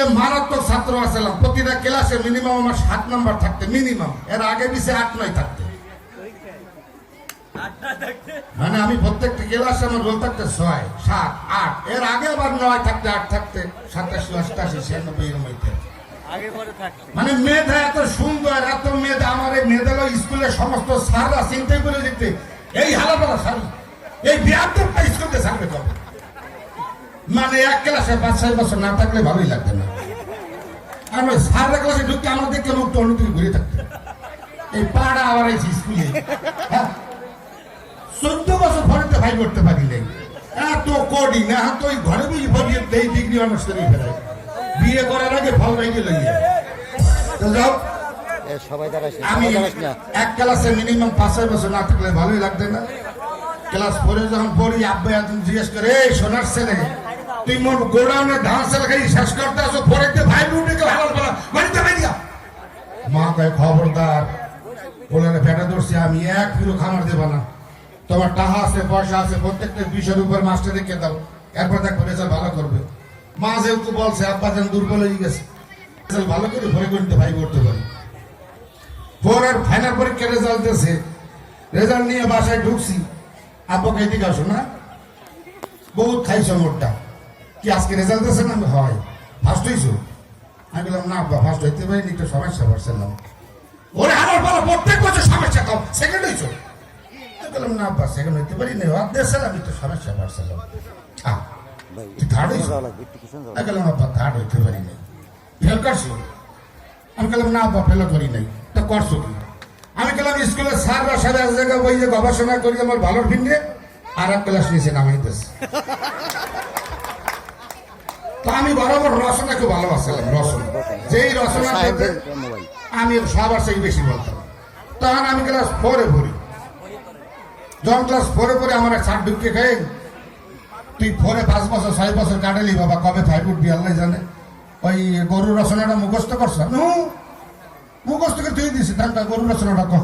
স্কুলে মারাত্মক ছাত্র আসলাম প্রতিটা ক্লাসে মিনিমাম আমার সাত নাম্বার থাকতে মিনিমাম এর আগে পিছিয়ে আট নয় থাকতে। মানে আমি প্রত্যেকটা ক্লাসে আমার রোল থাকতে ছয় সাত আট। এর আগে আবার নয় থাকতে আট থাকতে। সাতাশি অষ্টাশি ছিয়ানব্বই এর মধ্যে আগে মানে মেধা এত সুন্দর এত মেধা। আমার এই মেধালয় স্কুলের সমস্ত স্যাররা চিন্তাই করে দিতে এই হালাপালা স্যার এই বিয়ারটা স্কুলতে ছাড়বে কবে? মানে এক ক্লাসে পাঁচ ছয় বছর না থাকলে ভালোই লাগবে না। আর ওই সারা ক্লাসে ঢুকতে আমার দেখতে মুক্ত অনুমতি ঘুরে থাকতে। এই পাড়া আবার এই স্কুলে। হ্যাঁ? চোদ্দ বছর ঘরেতে ভাই করতে পারি নাই। এত কোডি না তো ওই ঘরে বুঝি ভরিয়ে দেই ডিগ্রি অনার্স করে ফেরাই বিয়ে করার আগে ফল ভাইকে লইয়া। তো যাও। আমি এক ক্লাসে মিনিমাম পাঁচ ছয় বছর না থাকলে ভালোই লাগবে না। ক্লাস ফোরে যখন পড়ি আব্বাই একদিন জিজ্ঞেস করে এই সোনার ছেলে তুই মোট গোডাউনে ধান সেল খাই শেষ করতে আসো, পরে ভাই কেউ হালাল পালা। বাড়িতে বেরিয়া মা কয়, খবরদার বলে ফেটা ধরছি, আমি এক কিলো খামার দেবো না। তোমার টাকা আছে, পয়সা আছে, প্রত্যেকটা বিষয়ের উপর মাস্টার রেখে দাও। এরপর দেখো রেজাল্ট ভালো করবে। মা যেহেতু বলছে, আব্বা যেন দুর্বল হয়ে গেছে। রেজাল্ট ভালো করে ভরে গণিতে ভাই করতে পারি। ফোর আর ফাইনাল পরীক্ষা রেজাল্ট দিয়েছে। রেজাল্ট নিয়ে বাসায় ঢুকছি। আব্বাকে এদিকে আসো না। বহুত খাইছো মোটটা। কি আজকে রেজাল্ট আমি? হয়। ফার্স্ট হইছো? আমি বললাম না আব্বা ফার্স্ট হইতে পারিনি একটু সমস্যা ওরে আমার বলো প্রত্যেক বছর সমস্যা কম। সেকেন্ড আমি বললাম না আব্বা সেকেন্ড হইতে আমি তো সমস্যা থার্ড একটু যাওয়া আমি বললাম আব্বা থার্ড হইতে ফেল করছ? আমি বললাম না আব্বা ফেল করি নাই তা করছ কি? আমি গেলাম স্কুলের স্যাররা সারা এক জায়গায় বই যে গবেষণা করি আমার ভালোর ভিন্ডে আর এক ক্লাস নিচে নামাইতেছে। তো আমি বরাবর রচনা খুব ভালোবাসছিলাম রচনা। যেই রচনা আমি সবার থেকে বেশি বলতাম। তখন আমি ক্লাস ফোরে পড়ি। যখন ক্লাস ফোরে পড়ে আমার এক সার ঢুকে খাই তুই ফোরে পাঁচ বছর ছয় বছর কাটালি বাবা কবে ফাইভ উঠবি আল্লাহ জানে। ওই গরুর রচনাটা মুখস্থ করছ? নু মুখস্থ করে তুই দিছি তার গরুর রচনাটা কহ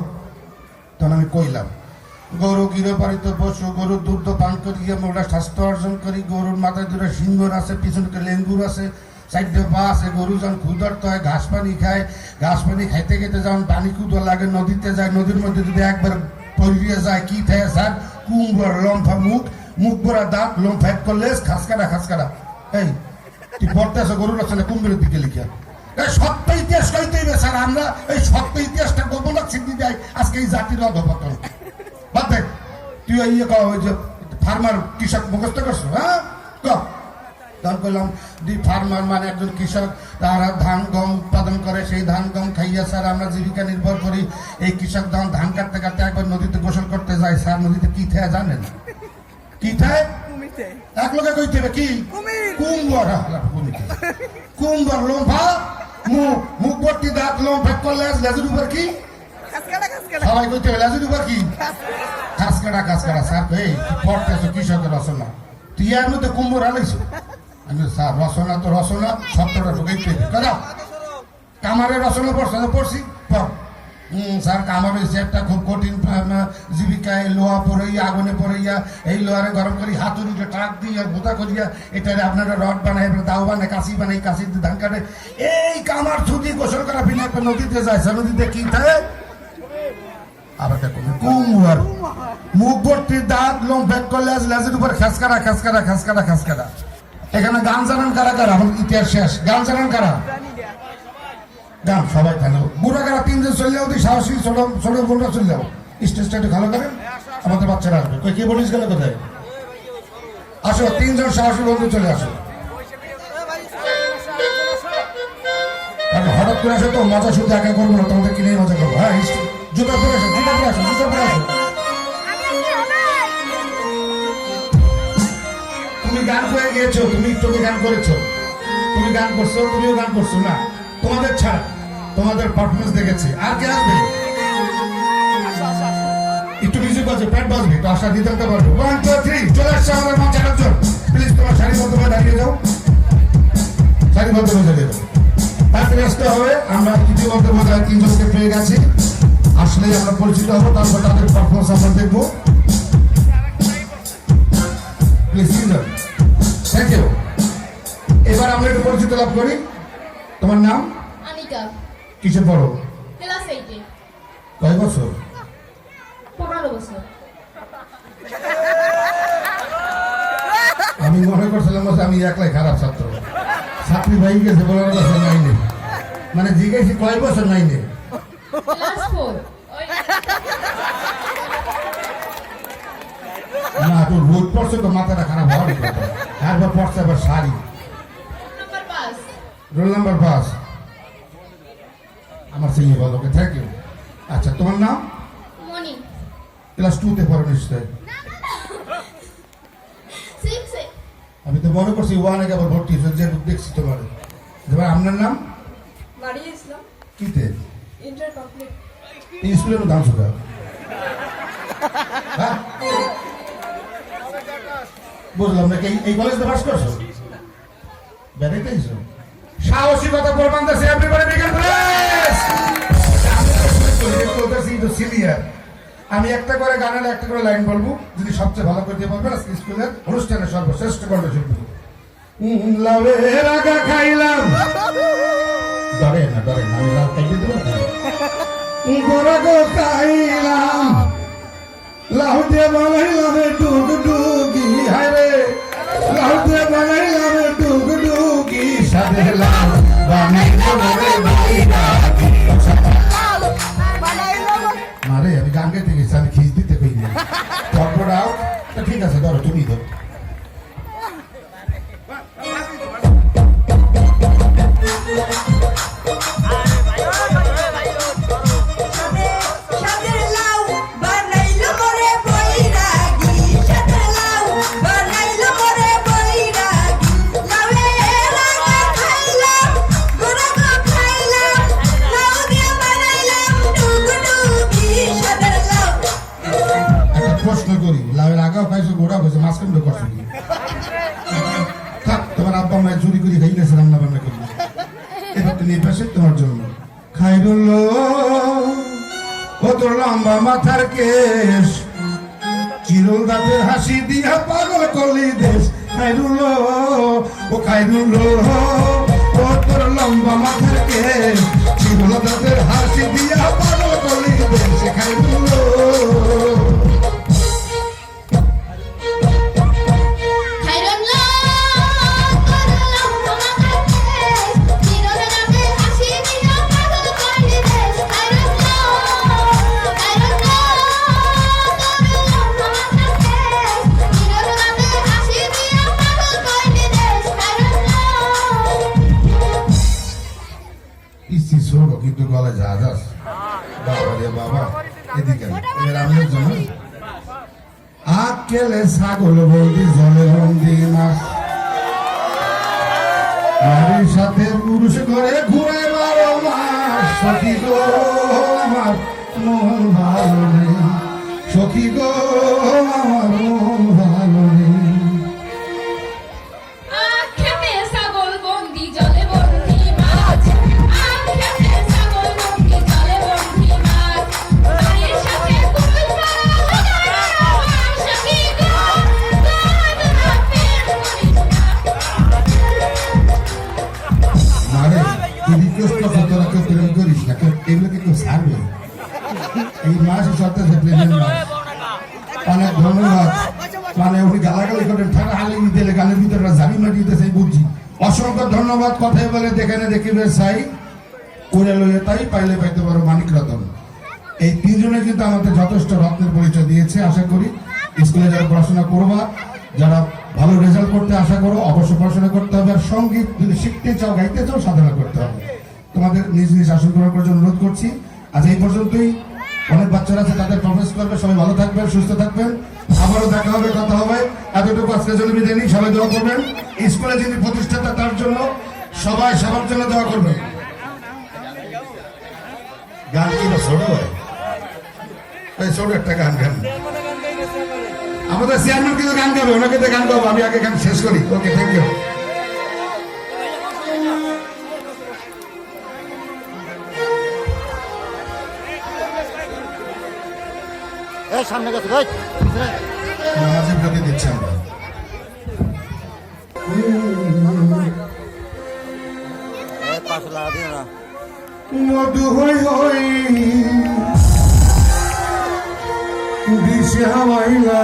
তখন আমি কইলাম গরু গৃহপালিত পশু গরুর দুগ্ধ পান করিয়া মোটা স্বাস্থ্য অর্জন করি। গরুর মাথায় দুটো সিংহর আছে, পিছনে লেঙ্গুর আছে চারটে পা আছে গরু যখন ক্ষুধার্ত হয়, ঘাস পানি খায়। ঘাস পানি খাইতে খেতে যখন পানি ক্ষুদা লাগে, নদীতে যায়, নদীর মধ্যে যদি একবার পরিয়ে যায়, কি থাকে স্যার কুম্বর লম্ফা মুখ মুখ ভরা দাঁত, লম্ফা এক করলে খাস কাটা খাস কাটা এই, তুই পড়তে আসো গরুর আছে না কুম্ভের দিকে লিখিয়া এই সত্য ইতিহাস কইতেই স্যার, আমরা এই সত্য ইতিহাসটা গোপন সিদ্ধি দেয় আজকে এই জাতির অধপতন। তুই ইয়ে ওই যে ফার্মার কৃষক মুখস্থ করছ হ্যাঁ? তখন করলাম দি ফার্মার মানে একজন কৃষক তারা ধান গম উৎপাদন করে সেই ধান গম খাইয়া স্যার আমরা জীবিকা নির্ভর করি। এই কৃষক যখন ধান কাটতে কাটতে একবার নদীতে গোসল করতে যায় স্যার নদীতে কি থায় জানেন? কি থায় এক লোকে কইতে হবে কি। কুম্বর। কুম্বর লম্ফা মুখ মুখ ভর্তি দাঁত লম্ফা করলে লেজুর উপর কি? সবাই উপর কি? স্যার এই তুই এর মধ্যে আমি স্যার তো পড়ছো তো পড়ছি পড়। স্যার কামার একটা খুব কঠিন আহ, জীবিকায় লোহা পড়াইয়া আগুনে পড়াইয়া এই লোহারে গরম করি হাতুড়িতে ট্রাক দিয়ে ভোতা করিয়া এটারে আপনারা রড এবার দাও বানায় কাশি বানাই কাশি দিয়ে ধান কাটে। এই কামার ছুটি গোসল করা বিনা নদীতে যায় নদীতে কি থাকে? আবার কুমুয়ার মুখ ভর্তি দাঁত লোম ফেক করলে আজ লেজের উপর এখানে গান জানান কারা কারা? ইতিহাস শেষ। গান জানান কারা? গান সবাই বুড়া কারা চলে যাও তুই সাহসী ছোট ছোট চলে যাও একটু ভালো করেন। আমাদের বাচ্চারা আসবে। বলিস গেলে কোথায়? আসো, তিনজন সাহসী বন্ধু চলে আসো। হঠাৎ করে আসো তো, মজা শুধু একা করব না, তোমাদের কিনেই মজা করব? হ্যাঁ জুতা পরে আসো, জুতা পরে আসো, জুতা পরে আসো। তুমি গান করে গিয়েছো, তুমি তুমি গান করেছ। তুমি গান করছ, তুমিও গান করছ, না? তোমাদের ছাড়া তোমাদের পারফরমেন্স দেখেছি। আর কে আসবে? একটু মিউজিক বাজবে প্যাট বাজবে তো আশা দিতে পারব। ওয়ান টু থ্রি চলে আসছে আমাদের মঞ্চে একজন। প্লিজ তোমার সারিবদ্ধভাবে দাঁড়িয়ে যাও। সারিবদ্ধভাবে দাঁড়িয়ে যাও। তাড়াতাড়ি আসতে হবে, আমরা ইতিমধ্যে বোধ হয় তিনজনকে পেয়ে গেছি। আসলেই আমরা পরিচিত হব তারপর তাদের পারফরমেন্স আমরা দেখব। থ্যাংক ইউ এবার আমরা একটু পরিচিত লাভ করি। তোমার নাম? আনিকা। কিসে পড়ো? ক্লাস এইটে। কয় বছর? পনেরো বছর। আমি মনে করছিলাম আমি একলাই খারাপ ছাত্র। ছাত্রী ভাই গেছে বছর নাইনে মানে জিজ্ঞেস কয় বছর নাইনে না তোর রোদ পড়ছে তো মাথাটা খারাপ হওয়ার তারপর পড়ছে আবার শাড়ি। রোল নাম্বার পাঁচ। আমার সেই ভালো ওকে থ্যাংক ইউ আচ্ছা তোমার নাম? মনি ক্লাস টুতে পড়ো নিশ্চয়। আমি তো মনে করছি ওয়ানে আবার ভর্তি হয়েছে যে দেখছি তোমার। এবার আপনার নাম? মারিয়া ইসলাম। কিতে? ইন্টার কমপ্লিট স্কুলের সুখা হ্যাঁ? বুঝলাম না এই- কলেজে পাস করছ? বেড়াইতে এসো সাহসিকতা প্রমাণ দিচ্ছে এভরিবডি বিগেন প্রেস আমি একটা করে গানের একটা করে লাইন বলব যিনি সবচেয়ে ভালো করতে পারবেন আজকে স্কুলের অনুষ্ঠানের সর্বশ্রেষ্ঠ কণ্ঠশিল্পী। লাভের আগা খাইলাম। ডরে না ডরে না আমি লাভ খাইতে দেবো না। গরগো খাইলাম লাহুতে বানাইলাম টুক টুকি হায়রে লাহুতে বানাইলাম টুক টুকি সাথে লাভ বানাইলাম রে বাইরাকি মারে আমি গান গাইতে গেছি আমি খিস দিতে কই না তারপরাও তো ঠিক আছে ধরো তুমি ধরো মাথার কেশ। চিরল দাঁতের হাসি দিয়া পাগল করলি দেশ। খাইরুল, ও খাইরুল, ও তোর লম্বা মাথার কেশ। চিরল দাঁতের কিন্তু গলে জাহাজ বাবা বাবা, এদিকে আকেলে ছাগল বন্দি জলে বন্দি মাছ। নারীর সাথে পুরুষ করে ঘুরে বারো মাস সখী গো, আমার মন ভালো নেই। সখী গো, আমার মন অনেক ধন্যবাদ। মানে উনি গালাগালি করেন ঠান্ডা হালি দিলে গানের ভিতরে মাটি দিতেছে বুঝছি অসংখ্য ধন্যবাদ কথাই বলে দেখানে দেখিবে চাই করে তাই পাইলে পাইতে পারো মানিক রতন। এই তিনজনে কিন্তু আমাদের যথেষ্ট রত্নের পরিচয় দিয়েছে, আশা করি। স্কুলে যারা পড়াশোনা করবা, যারা ভালো রেজাল্ট করতে আশা করো, অবশ্যই পড়াশোনা করতে হবে আর সংগীত যদি শিখতে চাও, গাইতে চাও, সাধনা করতে হবে। তোমাদের নিজ নিজ আসন গ্রহণ করার জন্য অনুরোধ করছি। আজ এই পর্যন্তই। অনেক বাচ্চারা আছে, তাদের প্রফেস করবে, সবাই ভালো থাকবেন, সুস্থ থাকবেন। আবারও দেখা হবে, কথা হবে। এতটুকু আজকের জন্য বিদায় নিই, সবাই দোয়া করবেন। স্কুলে যিনি প্রতিষ্ঠাতা, তার জন্য সবাই সবার জন্য দোয়া করবেন গান কি ছোট? ছোট একটা গান গান। আমাদের চেয়ারম্যান কিন্তু গান গাবে, ওনাকে তো গান গাবো, আমি আগে গান শেষ করি। ওকে থ্যাংক ইউ এই সামনে গেছে ভাই নামাজে ব্রেকে দিচ্ছি আমরা। পাশে লাগা দিও না মধু হই হই দিশে হাওয়াইলা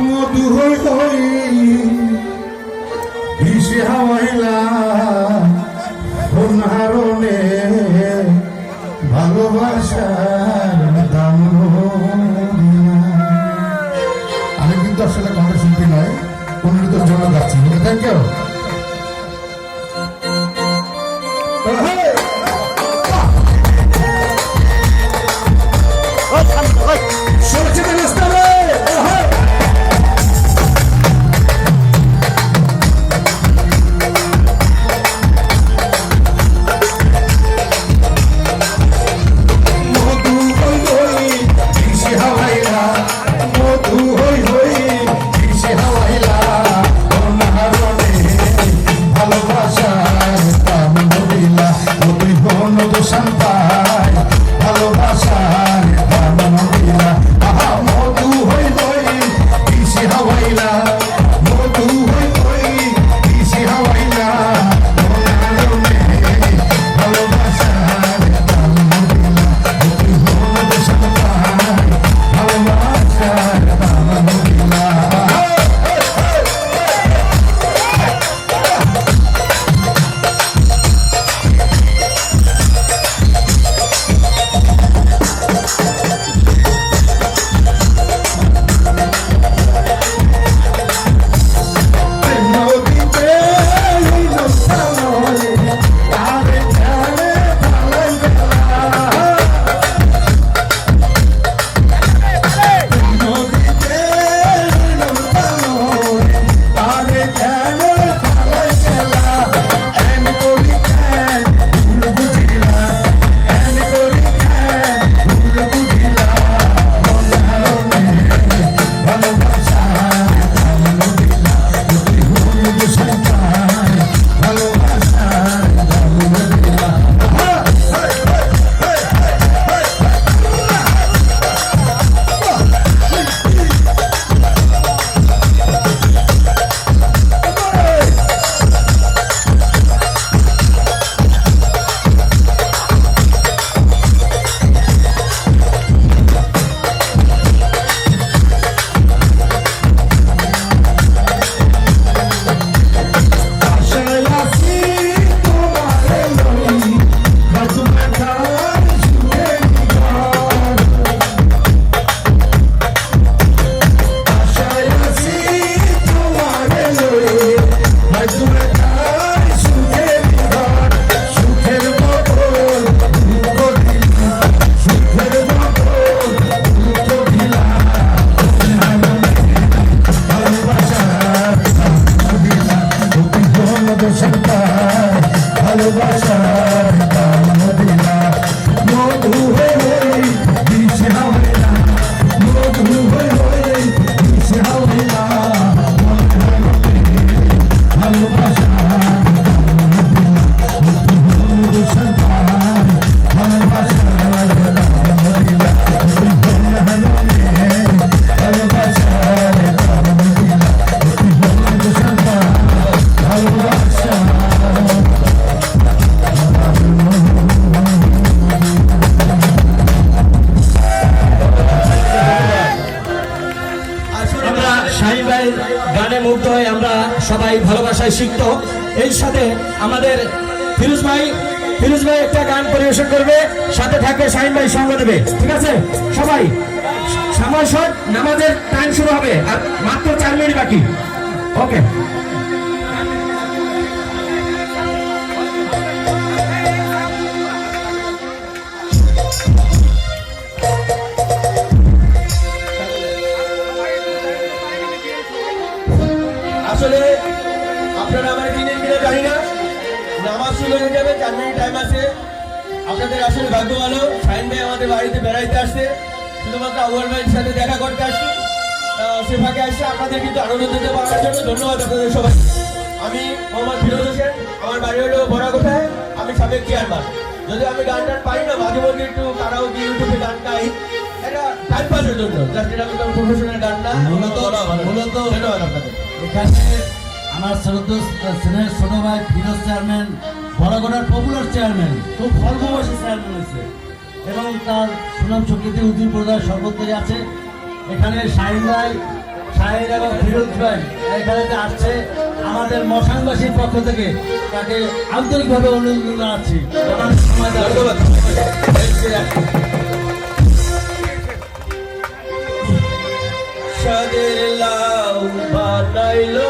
মধু হই হই দিশে হাওয়াইলা গাচ্ছি থ্যাংক ভালোবাসায় শিখত এই সাথে আমাদের ফিরুজ ভাই। ফিরুজ ভাই একটা গান পরিবেশন করবে, সাথে থাকবে শাহিন ভাই সঙ্গ দেবে। ঠিক আছে? সবাই সময় নামাজের টাইম শুরু হবে, আর মাত্র চার মিনিট বাকি। ওকে আপনাদের আসলে ভাগ্য ভালো। সাইন ভাই আমাদের বাড়িতে বেড়াইতে আসছে। শুধুমাত্র আউয়াল ভাইয়ের সাথে দেখা করতে আসছে। সে ফাঁকে আসছে আপনাদের কিন্তু আনন্দ দিতে পারার জন্য ধন্যবাদ আপনাদের সবাই আমি মোহাম্মদ ফিরোজ হোসেন আমার বাড়ি হলো বড়া কোথায় আমি সাবেক চেয়ারম্যান যদি আমি গান টান পাই না মাঝে মধ্যে একটু কারাও কি ইউটিউবে গান গাই। এটা টাইম পাসের জন্য। জাস্ট এটা আমি কোনো প্রফেশনাল গান না। মূলত মূলত ধন্যবাদ আপনাদের। এখানে আমার শ্রদ্ধ স্নেহের ছোট ভাই ফিরোজ চেয়ারম্যান বড়গড়ার পপুলার চেয়ারম্যান, খুব কর্মবাসী চেয়ারম্যান হয়েছে এবং তার সুনাম স্বীকৃতি উদ্দিন প্রদায় সর্বত্রই আছে। এখানে শাহিন ভাই, শাহিন এবং ফিরোজ ভাই এখানে আসছে। আমাদের মশানবাসীর পক্ষ থেকে তাকে আন্তরিকভাবে অনুমোদন জানাচ্ছি। সাদের লাউ বানাইলো